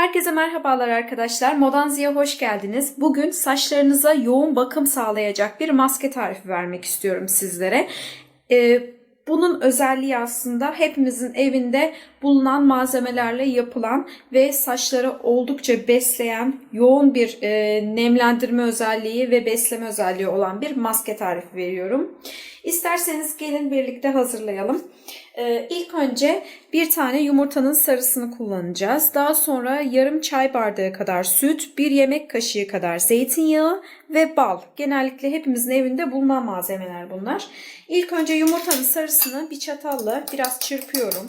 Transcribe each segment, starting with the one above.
Herkese merhabalar arkadaşlar. Modanzi'ye hoş geldiniz. Bugün saçlarınıza yoğun bakım sağlayacak bir maske tarifi vermek istiyorum sizlere. Ee, bunun özelliği aslında hepimizin evinde bulunan malzemelerle yapılan ve saçları oldukça besleyen, yoğun bir e, nemlendirme özelliği ve besleme özelliği olan bir maske tarifi veriyorum. İsterseniz gelin birlikte hazırlayalım. Ee, ilk önce bir tane yumurtanın sarısını kullanacağız. Daha sonra yarım çay bardağı kadar süt, bir yemek kaşığı kadar zeytinyağı ve bal. Genellikle hepimizin evinde bulunan malzemeler bunlar. İlk önce yumurtanın sarısını bir çatalla biraz çırpıyorum.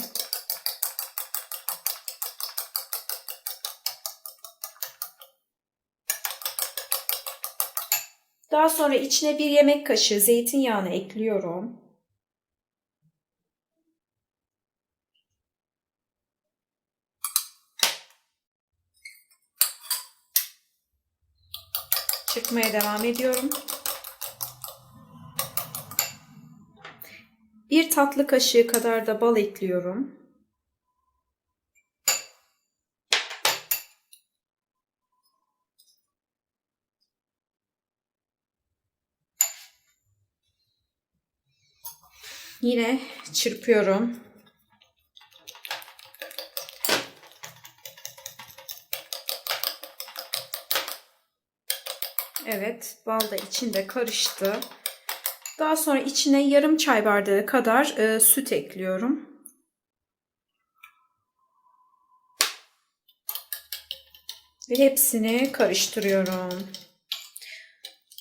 Daha sonra içine bir yemek kaşığı zeytinyağını ekliyorum. Çırpmaya devam ediyorum. Bir tatlı kaşığı kadar da bal ekliyorum. Yine çırpıyorum. Evet, bal da içinde karıştı. Daha sonra içine yarım çay bardağı kadar e, süt ekliyorum. Ve hepsini karıştırıyorum.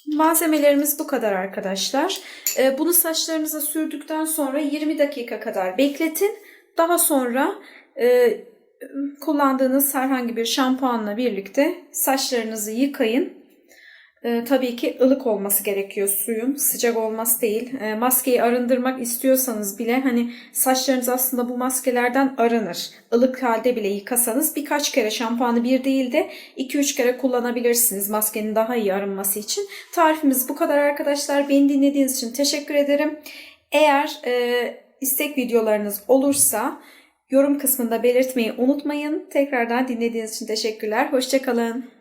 Malzemelerimiz bu kadar arkadaşlar. E, bunu saçlarınıza sürdükten sonra 20 dakika kadar bekletin. Daha sonra e, kullandığınız herhangi bir şampuanla birlikte saçlarınızı yıkayın. E, tabii ki ılık olması gerekiyor suyun. Sıcak olması değil. E, maskeyi arındırmak istiyorsanız bile hani saçlarınız aslında bu maskelerden arınır. Ilık halde bile yıkasanız birkaç kere şampuanı bir değil de 2-3 kere kullanabilirsiniz maskenin daha iyi arınması için. Tarifimiz bu kadar arkadaşlar. Beni dinlediğiniz için teşekkür ederim. Eğer e, istek videolarınız olursa yorum kısmında belirtmeyi unutmayın. Tekrardan dinlediğiniz için teşekkürler. Hoşçakalın.